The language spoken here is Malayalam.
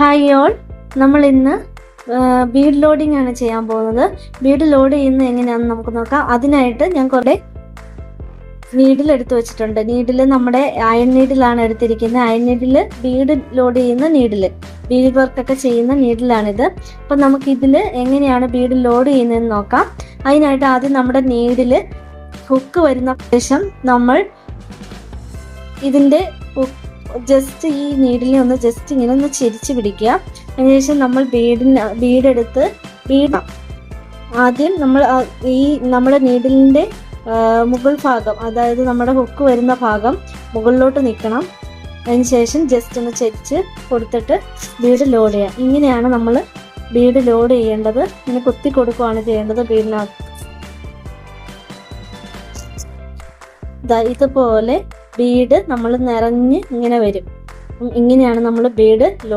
ഹായ് ഓൾ നമ്മൾ ഇന്ന് ബീഡ് ലോഡിംഗ് ആണ് ചെയ്യാൻ പോകുന്നത്. ബീഡ് ലോഡ് ചെയ്യുന്നത് എങ്ങനെയാണെന്ന് നമുക്ക് നോക്കാം. അതിനായിട്ട് ഞാൻ കുറേ നീഡിൽ എടുത്തു വെച്ചിട്ടുണ്ട്. നീഡിൽ നമ്മുടെ അയൺ നീഡിലാണ് എടുത്തിരിക്കുന്നത്. അയൺ നീഡിൽ ബീഡ് ലോഡ് ചെയ്യുന്ന നീഡിൽ ബീഡ് വർക്കൊക്കെ ചെയ്യുന്ന നീഡിലാണിത് അപ്പം നമുക്ക് ഇതിൽ എങ്ങനെയാണ് ബീഡ് ലോഡ് ചെയ്യുന്നതെന്ന് നോക്കാം. അതിനായിട്ട് ആദ്യം നമ്മുടെ നീഡിൽ ഹുക്ക് വരുന്ന ശേഷം നമ്മൾ ഇതിന്റെ ജസ്റ്റ് ഈ നീഡിലെ ഒന്ന് ജസ്റ്റ് ഇങ്ങനെ ഒന്ന് ചിരിച്ച് പിടിക്കുക. അതിനുശേഷം നമ്മൾ ബീഡിന് ബീഡെടുത്ത് ബീഡ് ആദ്യം നമ്മൾ ഈ നമ്മുടെ നീഡിലിന്റെ മുകൾ ഭാഗം അതായത് നമ്മുടെ ഹുക്ക് വരുന്ന ഭാഗം മുകളിലോട്ട് നിൽക്കണം. അതിനുശേഷം ജസ്റ്റ് ഒന്ന് ചെരിച്ച് കൊടുത്തിട്ട് ബീഡ് ലോഡ് ചെയ്യാം ഇങ്ങനെയാണ് നമ്മൾ ബീഡ് ലോഡ് ചെയ്യേണ്ടത്. ഇങ്ങനെ കുത്തി കൊടുക്കുകയാണ് ചെയ്യേണ്ടത് ബീഡിനകത്ത്. ഇതുപോലെ ബീഡ് നമ്മൾ നിറഞ്ഞ് ഇങ്ങനെ വരും. ഇങ്ങനെയാണ് നമ്മൾ ബീഡ് ലോഡ്